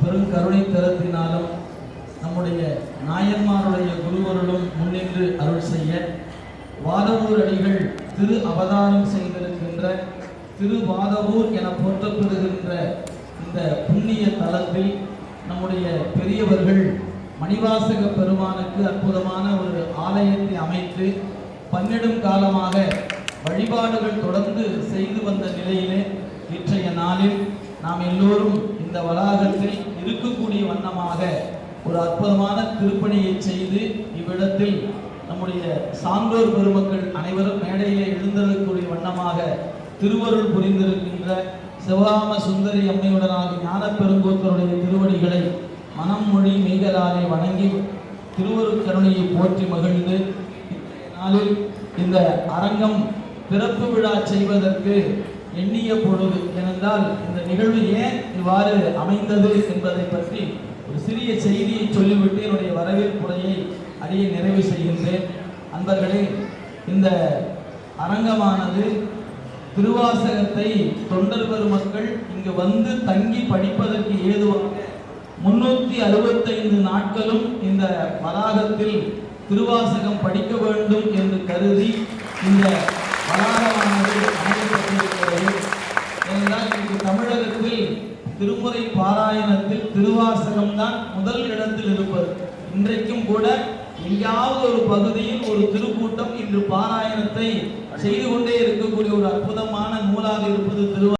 பெருங்கருணை தரத்தினாலும் நம்முடைய நாயன்மாருடைய குருவருளும் முன்னின்று அருள் செய்ய வாதவூர் அடிகள் திரு அவதாரம் செய்திருக்கின்ற திரு வாதவூர் என போற்றப்படுகின்ற இந்த புண்ணிய தலத்தில் நம்முடைய பெரியவர்கள் மணிவாசக பெருமானுக்கு அற்புதமான ஒரு ஆலயத்தை அமைத்து பன்னெடும் காலமாக வழிபாடுகள் தொடர்ந்து செய்து வந்த நிலையிலே இன்றைய நாளில் நாம் எல்லோரும் இந்த வளாகத்தில் இருக்கக்கூடிய வண்ணமாக ஒரு அற்புதமான திருப்பணியை செய்து இவ்விடத்தில் நம்முடைய சான்றோர் பெருமக்கள் அனைவரும் மேடையிலே எழுந்திருக்கக்கூடிய வண்ணமாக திருவருள் புரிந்திருக்கின்ற சிவகாம சுந்தரி அம்மையுடனாக ஞான பெருங்கோத்தருடைய திருவடிகளை மனம் மொழி மெய்களாலே வணங்கி திருவருக்கருணையை போற்றி மகிழ்ந்து இன்றைய நாளில் இந்த அரங்கம் பிறப்பு விழா செய்வதற்கு எண்ணிய பொழுது ஏனென்றால் இந்த நிகழ்வு ஏன் இவ்வாறு அமைந்தது என்பதை பற்றி ஒரு சிறிய செய்தியை சொல்லிவிட்டு என்னுடைய வரவேற்புரையை அறிய நிறைவு செய்கின்றேன். அன்பர்களே இந்த அரங்கமானது திருவாசகத்தை தொண்டர் பெருமக்கள் இங்கு வந்து தங்கி படிப்பதற்கு ஏதுவாக முன்னூத்தி அறுபத்தைந்து நாட்களும் இந்த வளாகத்தில் திருவாசகம் படிக்க வேண்டும் என்று கருதி இந்த வளாகமானது திருமுறை பாராயணத்தில் திருவாசகம் தான் முதல் இடத்தில் இருப்பது. இன்றைக்கும் கூட எங்கேயாவது ஒரு பகுதியில் ஒரு திருக்கூட்டம் இன்று பாராயணத்தை செய்து கொண்டே இருக்கக்கூடிய ஒரு அற்புதமான நூலாக இருப்பது திருவா